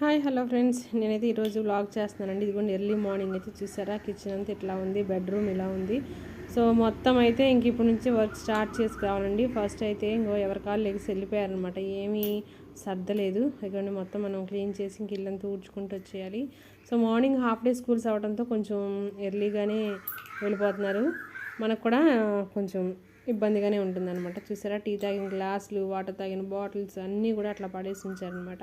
Hi hello friends. నేనైతే ఈరోజు vlog చేస్తున్నానండి. ఇదిగోండి ఎర్లీ మార్నింగ్ అయితే చూసారా? కిచెన్ అంతా ఇట్లా ఉంది బెడ్రూమ్ ఇలా ఉంది. సో మొత్తం అయితే ఇంక ఇప్పటి నుంచి వర్క్ స్టార్ట్ చేసుకురావాలండి. ఫస్ట్ అయితే ఇంకో ఎవరి కాళ్ళు లెగిసి వెళ్ళిపోయారనమాట ఏమీ సర్దలేదు. ఇదిగోండి మొత్తం మనం క్లీన్ చేసి ఇంక ఇల్లంతా ఊడ్చుకుంటూ వచ్చేయాలి. So morning half day schools అవడంతో కొంచెం ఎర్లీగానే వెళ్ళిపోతున్నారు. మనకు కూడా కొంచెం ఇబ్బందిగానే ఉంటుందన్నమాట. చూసారా? టీ తాగిన గ్లాసులు వాటర్ తాగిన బాటిల్స్ అన్నీ కూడా అట్లా పడేసి ఉంచారనమాట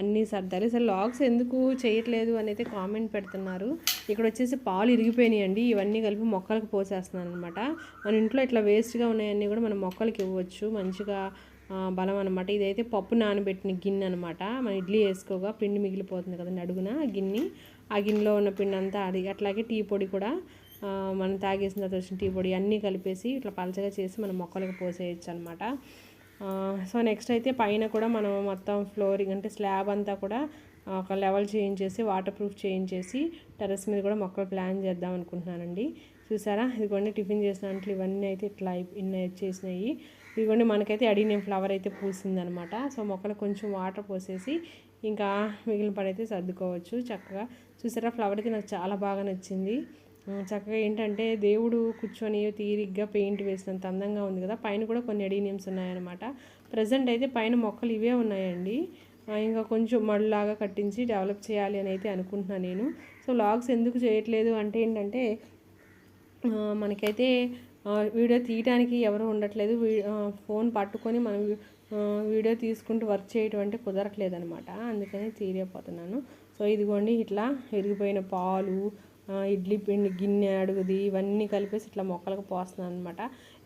అన్నీ సర్దాలి. అసలు లాగ్స్ ఎందుకు చేయట్లేదు అని అయితే కామెంట్ పెడుతున్నారు. ఇక్కడ వచ్చేసి పాలు ఇరిగిపోయినాయండి. ఇవన్నీ కలిపి మొక్కలకు పోసేస్తున్నాను అనమాట మన ఇంట్లో ఇట్లా వేస్ట్గా ఉన్నాయన్నీ కూడా మనం మొక్కలకి ఇవ్వచ్చు. మంచిగా బలం అనమాట ఇదైతే పప్పు నానబెట్టిన గిన్నె అనమాట మన ఇడ్లీ వేసుకోగా పిండి మిగిలిపోతుంది కదండి అడుగున గిన్నె. ఆ గిన్నెలో ఉన్న పిండి అంతా అది అట్లాగే టీ పొడి కూడా మనం తాగేసిన తర్వాత వచ్చిన టీ పొడి అన్నీ కలిపేసి ఇట్లా పలచగా చేసి మనం మొక్కలకు పోసేయచ్చు అనమాట సో నెక్స్ట్ అయితే పైన కూడా మనం మొత్తం ఫ్లోరింగ్ అంటే స్లాబ్ అంతా కూడా ఒక లెవెల్ చేయించేసి వాటర్ ప్రూఫ్ చేయించేసి టెర్రస్ మీద కూడా మొక్కలు ప్లాన్ చేద్దాం అనుకుంటున్నానండి. చూసారా? ఇదిగోండి టిఫిన్ చేసిన అంట్లు ఇవన్నీ అయితే ఇట్లా ఇన్న ఇన్ని వచ్చేసినాయి ఇదిగోండి మనకైతే అడిగిన ఫ్లవర్ అయితే పూసిందనమాట సో మొక్కలు కొంచెం వాటర్ పోసేసి ఇంకా మిగిలిన పని అయితే సర్దుకోవచ్చు చక్కగా. చూసారా? ఫ్లవర్ అయితే నాకు చాలా బాగా నచ్చింది. చక్కగా ఏంటంటే దేవుడు కూర్చొని తీరిగ్గా పెయింట్ వేసినంత అందంగా ఉంది కదా. పైన కూడా కొన్ని ఎడీనియమ్స్ ఉన్నాయన్నమాట. ప్రజెంట్ అయితే పైన మొక్కలు ఇవే ఉన్నాయండి. ఇంకా కొంచెం మళ్ళలాగా కట్టించి డెవలప్ చేయాలి అని అయితే అనుకుంటున్నాను నేను. సో లాగ్స్ ఎందుకు చేయట్లేదు అంటే ఏంటంటే మనకైతే వీడియో తీయడానికి ఎవరు ఉండట్లేదు. ఫోన్ పట్టుకొని మనం వీడియో తీసుకుంటూ వర్క్ చేయటం అంటే కుదరట్లేదు అనమాట అందుకని తీయలేకపోతున్నాను సో ఇదిగోండి ఇట్లా విరిగిపోయిన పాలు ఇడ్లీ పిండి గిన్నె అడుగుది ఇవన్నీ కలిపేసి ఇట్లా మొక్కలకు పోస్తున్నాను అనమాట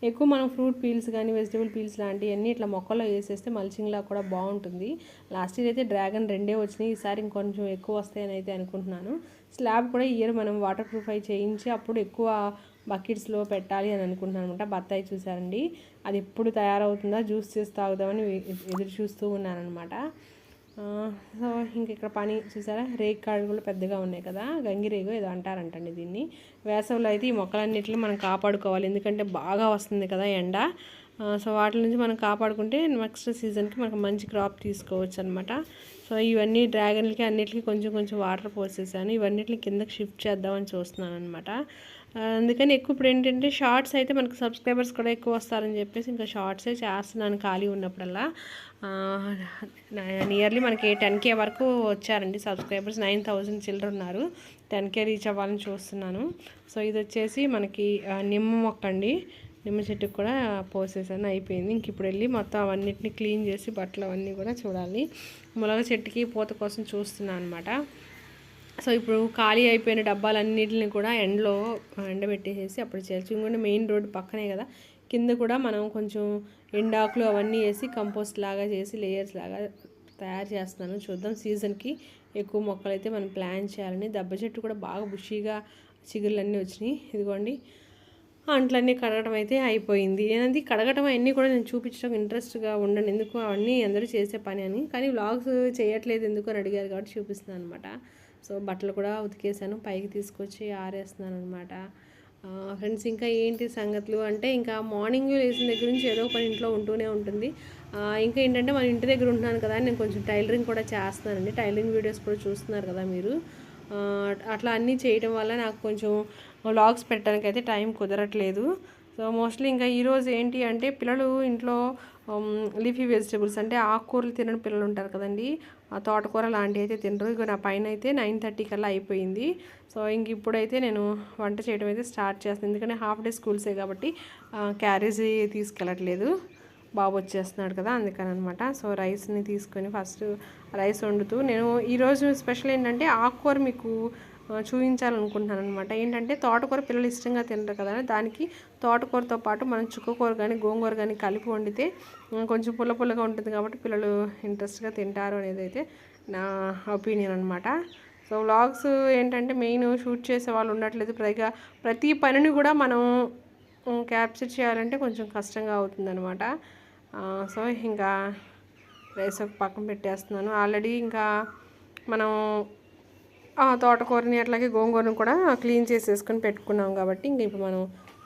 ఎక్కువ మనం ఫ్రూట్ పీల్స్ కానీ వెజిటబుల్ పీల్స్ లాంటివన్నీ ఇట్లా మొక్కల్లో వేసేస్తే మల్చింగ్లా కూడా బాగుంటుంది. లాస్ట్ ఇయర్ అయితే డ్రాగన్ రెండే వచ్చినాయి. ఈసారి ఇంకొంచెం ఎక్కువ వస్తాయని అయితే అనుకుంటున్నాను. స్లాబ్ కూడా ఇయర్ మనం వాటర్ ప్రూఫ్ అయి చేయించి అప్పుడు ఎక్కువ బకెట్స్లో పెట్టాలి అని అనుకుంటున్నాను అనమాట బత్తాయి చూసారండి. అది ఎప్పుడు తయారవుతుందా? జ్యూస్ చేసి తాగుదామని ఎదురు చూస్తూ ఉన్నాను అనమాట సో ఇంక ఇక్కడ పని చూసారా? రేగు కాళ్ళు కూడా పెద్దగా ఉన్నాయి కదా? గంగిరేగు ఏదో అంటారంటండి దీన్ని. వేసవిలో అయితే ఈ మొక్కలన్నిటిని మనం కాపాడుకోవాలి. ఎందుకంటే బాగా వస్తుంది కదా ఎండ. సో వాటి నుంచి మనం కాపాడుకుంటే నెక్స్ట్ సీజన్కి మనకు మంచి క్రాప్ తీసుకోవచ్చు అనమాట సో ఇవన్నీ డ్రాగన్లకి అన్నిటికీ కొంచెం కొంచెం వాటర్ పోసేసాను. ఇవన్నిటిని కిందకి షిఫ్ట్ చేద్దామని చూస్తున్నాను అనమాట అందుకని ఎక్కువ ఇప్పుడు ఏంటంటే షార్ట్స్ అయితే మనకు సబ్స్క్రైబర్స్ కూడా ఎక్కువ వస్తారని చెప్పేసి ఇంకా షార్ట్సే చేస్తున్నాను ఖాళీ ఉన్నప్పుడల్లా. నియర్లీ మనకి టెన్ కే వరకు వచ్చారండి సబ్స్క్రైబర్స్. నైన్ థౌజండ్ చిల్లర ఉన్నారు. టెన్ కే రీచ్ అవ్వాలని చూస్తున్నాను. సో ఇది వచ్చేసి మనకి నిమ్మ మొక్క అండి నిమ్మ చెట్టుకు కూడా పోసేసాను అయిపోయింది. ఇంక ఇప్పుడు వెళ్ళి మొత్తం అవన్నిటిని క్లీన్ చేసి బట్టలు అవన్నీ కూడా చూడాలి. ములగ చెట్టుకి పూత కోసం చూస్తున్నాను అనమాట సో ఇప్పుడు ఖాళీ అయిపోయిన డబ్బాలన్నింటిని కూడా ఎండలో ఎండబెట్టేసేసి అప్పుడు చేయొచ్చు ఇంకొంటే మెయిన్ రోడ్డు పక్కనే కదా కింద కూడా మనం కొంచెం ఎండాకులు అవన్నీ వేసి కంపోస్ట్ లాగా చేసి లేయర్స్ లాగా తయారు చేస్తున్నాను. చూద్దాం సీజన్కి ఎక్కువ మొక్కలు అయితే మనం ప్లాన్ చేయాలని. దెబ్బ చెట్టు కూడా బాగా బుషీగా చిగుర్లన్నీ వచ్చినాయి. ఇదిగోండి. అంట్లన్నీ కడగడం అయితే అయిపోయింది. నేనది కడగటం అవన్నీ కూడా నేను చూపించడం ఇంట్రెస్ట్గా ఉండను. ఎందుకు? అవన్నీ అందరూ చేసే పని అని. కానీ వ్లాగ్స్ చేయట్లేదు ఎందుకు అని అడిగారు కాబట్టి చూపిస్తున్నాను అనమాట సో బట్టలు కూడా ఉతికేసాను. పైకి తీసుకొచ్చి ఆరేస్తున్నాను అనమాట ఫ్రెండ్స్ ఇంకా ఏంటి సంగతులు అంటే ఇంకా మార్నింగ్ లేచిన దగ్గర నుంచి ఏదో పని ఇంట్లో ఉంటూనే ఉంటుంది. ఇంకా ఏంటంటే మన ఇంటి దగ్గర ఉంటున్నాను కదా నేను కొంచెం టైలరింగ్ కూడా చేస్తున్నానండి. టైలరింగ్ వీడియోస్ కూడా చూస్తున్నారు కదా మీరు. అట్లా అన్నీ చేయడం వల్ల నాకు కొంచెం వ్లాగ్స్ పెట్టడానికి అయితే టైం కుదరట్లేదు. సో మోస్ట్లీ ఇంకా ఈరోజు ఏంటి అంటే పిల్లలు ఇంట్లో లీఫీ వెజిటబుల్స్ అంటే ఆకుకూరలు తినని పిల్లలు ఉంటారు కదండి. ఆ తోటకూర లాంటివి అయితే తినరు. ఇక నా పైన అయితే నైన్ థర్టీ కల్లా అయిపోయింది. సో ఇంక ఇప్పుడైతే నేను వంట చేయడం అయితే స్టార్ట్ చేస్తాను. ఎందుకంటే హాఫ్ డే స్కూల్సే కాబట్టి క్యారేజ్ తీసుకెళ్ళట్లేదు. బాబు వచ్చేస్తున్నాడు కదా అందుకని అనమాట సో రైస్ని తీసుకొని ఫస్ట్ రైస్ వండుతూ నేను ఈరోజు స్పెషల్ ఏంటంటే ఆకుకూర మీకు చూపించాలనుకుంటున్నాను అనమాట ఏంటంటే తోటకూర పిల్లలు ఇష్టంగా తినరు కదా దానికి తోటకూరతో పాటు మనం చుక్కకూర కానీ గోంగూర కానీ కలిపి వండితే కొంచెం పుల్ల పుల్లగా ఉంటుంది కాబట్టి పిల్లలు ఇంట్రెస్ట్గా తింటారు అనేది అయితే నా ఒపీనియన్ అనమాట సో వ్లాగ్స్ ఏంటంటే మెయిన్ షూట్ చేసే వాళ్ళు ఉండట్లేదు. పైగా ప్రతి పనిని కూడా మనం క్యాప్చర్ చేయాలంటే కొంచెం కష్టంగా అవుతుందనమాట సో ఇంకా రైస్ ఒక పక్కన పెట్టేస్తున్నాను. ఆల్రెడీ ఇంకా మనం తోటకూరని అట్లాగే గోంగూరని కూడా క్లీన్ చేసేసుకొని పెట్టుకున్నాం కాబట్టి ఇంక ఇప్పుడు మనం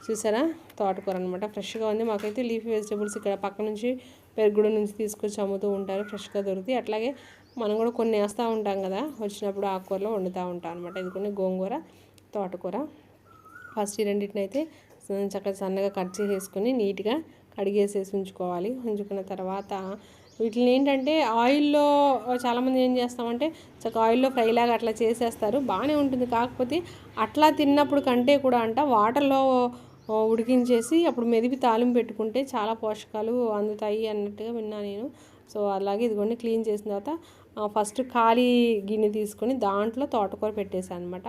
చూసారా? తోటకూర అనమాట ఫ్రెష్గా ఉంది. మాకైతే లీఫీ వెజిటబుల్స్ ఇక్కడ పక్క నుంచి పెరుగుడు నుంచి తీసుకొచ్చి అమ్ముతూ ఉంటారు. ఫ్రెష్గా దొరుకుతాయి. అట్లాగే మనం కూడా కొన్ని వేస్తూ ఉంటాం కదా? వచ్చినప్పుడు ఆకుకూరలో వండుతూ ఉంటాం అనమాట ఇది కొన్ని గోంగూర తోటకూర. ఫస్ట్ ఈ రెండింటిని అయితే చక్కగా సన్నగా కట్ చేసేసుకొని నీట్గా కడిగేసేసి ఉంచుకోవాలి. ఉంచుకున్న తర్వాత వీటిని ఏంటంటే ఆయిల్లో చాలామంది ఏం చేస్తామంటే చక్కగా ఆయిల్లో ఫ్రై లాగా అట్లా చేసేస్తారు. బాగానే ఉంటుంది. కాకపోతే అట్లా తిన్నప్పుడు కంటే కూడా అంట వాటర్లో ఉడికించేసి అప్పుడు మెదిపి తాలింపు పెట్టుకుంటే చాలా పోషకాలు అందుతాయి అన్నట్టుగా విన్నా నేను. సో అలాగే ఇదిగోండి క్లీన్ చేసిన తర్వాత ఫస్ట్ ఖాళీ గిన్నె తీసుకొని దాంట్లో తోటకూర పెట్టేసాను అనమాట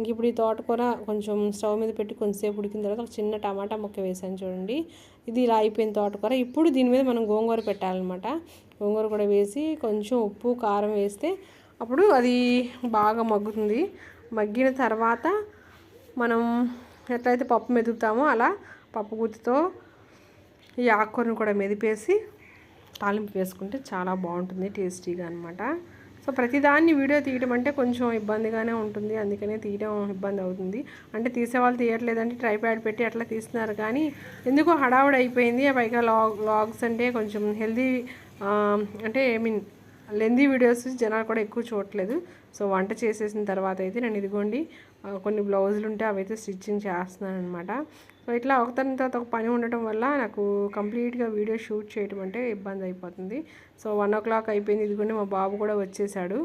ఇంక ఇప్పుడు ఈ తోటకూర కొంచెం స్టవ్ మీద పెట్టి కొంచెంసేపు ఉడికిన తర్వాత ఒక చిన్న టమాటా ముక్క వేసాను చూడండి. ఇది ఇలా అయిపోయిన తోటకూర. ఇప్పుడు దీని మీద మనం గోంగూర పెట్టాలన్నమాట. గోంగూర కూడా వేసి కొంచెం ఉప్పు కారం వేస్తే అప్పుడు అది బాగా మగ్గుతుంది. మగ్గిన తర్వాత మనం ఎట్లయితే పప్పు మెదుగుతామో అలా పప్పు గుత్తితో ఈ ఆకుకూరను కూడా మెదిపేసి తాలింపు వేసుకుంటే చాలా బాగుంటుంది టేస్టీగా అనమాట సో ప్రతిదాన్ని వీడియో తీయడం అంటే కొంచెం ఇబ్బందిగానే ఉంటుంది. అందుకనే తీయడం ఇబ్బంది అవుతుంది. అంటే తీసేవాళ్ళు తీయట్లేదంటే ట్రైప్యాడ్ పెట్టి అట్లా తీస్తున్నారు. కానీ ఎందుకో హడావుడి అయిపోయింది. పైగా లాగ్ లాగ్స్ అంటే కొంచెం హెల్దీ అంటే ఐ మీన్ లెందీ వీడియోస్ జనాలు కూడా ఎక్కువ చూడట్లేదు. సో వంట చేసేసిన తర్వాత అయితే నేను ఇదిగోండి కొన్ని బ్లౌజులు ఉంటే అవైతే స్టిచ్చింగ్ చేస్తున్నాను అనమాట సో ఇట్లా ఒకతని తర్వాత ఒక పని ఉండటం వల్ల నాకు కంప్లీట్గా వీడియో షూట్ చేయడం అంటే ఇబ్బంది అయిపోతుంది. సో వన్ ఓ క్లాక్ అయిపోయింది ఇదిగోండి మా బాబు కూడా వచ్చేసాడు.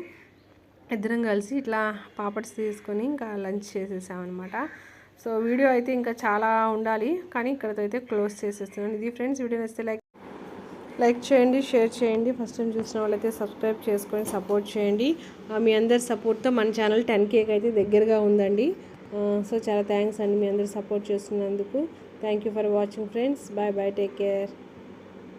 ఇద్దరం కలిసి ఇట్లా పాపడ్స్ తీసుకొని ఇంకా లంచ్ చేసేసామన్నమాట సో వీడియో అయితే ఇంకా చాలా ఉండాలి కానీ ఇక్కడతో అయితే క్లోజ్ చేసేస్తున్నాను. ఇది ఫ్రెండ్స్ వీడియో నచ్చితే లైక్ లైక్ చేయండి షేర్ చేయండి. ఫస్ట్ టైం చూసిన వాళ్ళైతే సబ్స్క్రైబ్ చేసుకొని సపోర్ట్ చేయండి. మీ అందరి సపోర్ట్తో మన ఛానల్ టెన్ కేక్ అయితే దగ్గరగా ఉందండి. సో చాలా థ్యాంక్స్ అండి మీ అందరు సపోర్ట్ చేస్తున్నందుకు. Thank you for watching friends bye bye take care